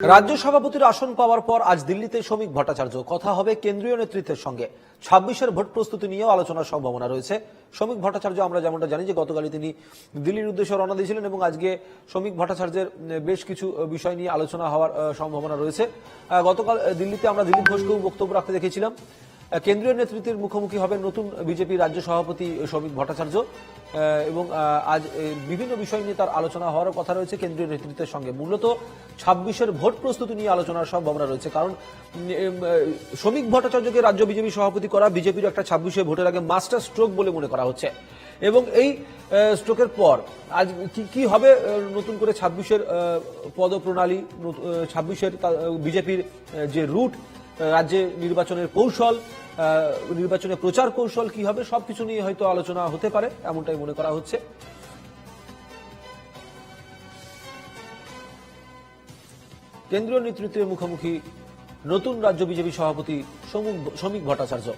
রাজ্য সভাপতির আসন পাওয়ার পর আজ দিল্লিতে শ্রমিক ভট্টাচার্য। কথা হবে কেন্দ্রীয় নেতৃত্বের সঙ্গে। ছাব্বিশের ভোট প্রস্তুতি নিয়েও আলোচনার সম্ভাবনা রয়েছে। শ্রমিক ভট্টাচার্য, আমরা যেমনটা জানি যে গতকালই তিনি দিল্লির উদ্দেশ্যে রওনা দিয়েছিলেন এবং আজকে শ্রমিক ভট্টাচার্যের বেশ কিছু বিষয় নিয়ে আলোচনা হওয়ার সম্ভাবনা রয়েছে। গতকাল দিল্লিতে আমরা দিলীপ ঘোষকেও বক্তব্য রাখতে দেখেছিলাম। কেন্দ্রীয় নেতৃত্বের মুখোমুখি হবেন নতুন বিজেপি রাজ্য সভাপতি শ্রমিক ভট্টাচার্য। এবং আজ বিভিন্ন বিষয় নিয়ে তার আলোচনা হওয়ার কথা রয়েছে কেন্দ্রীয় নেতৃত্বের সঙ্গে। মূলত ছাব্বিশের ভোট প্রস্তুতি নিয়ে আলোচনার সম্ভাবনা রয়েছে। কারণ শ্রমিক ভট্টাচার্যকে রাজ্য বিজেপি সভাপতি করা বিজেপির একটা ছাব্বিশে ভোটের আগে মাস্টার স্ট্রোক বলে মনে করা হচ্ছে। এবং এই স্ট্রোকের পর আজ কি কি হবে নতুন করে ছাব্বিশের পদপ্রণালী ছাব্বিশের বিজেপির যে রুট রাজ্যে নির্বাচনের কৌশল নির্বাচনে প্রচার কৌশল কি হবে, সবকিছু নিয়ে হয়তো আলোচনা হতে পারে, এমনটাই মনে করা হচ্ছে। কেন্দ্রীয় নেতৃত্বের মুখোমুখি নতুন রাজ্য বিজেপি সভাপতি সমীক ভট্টাচার্য।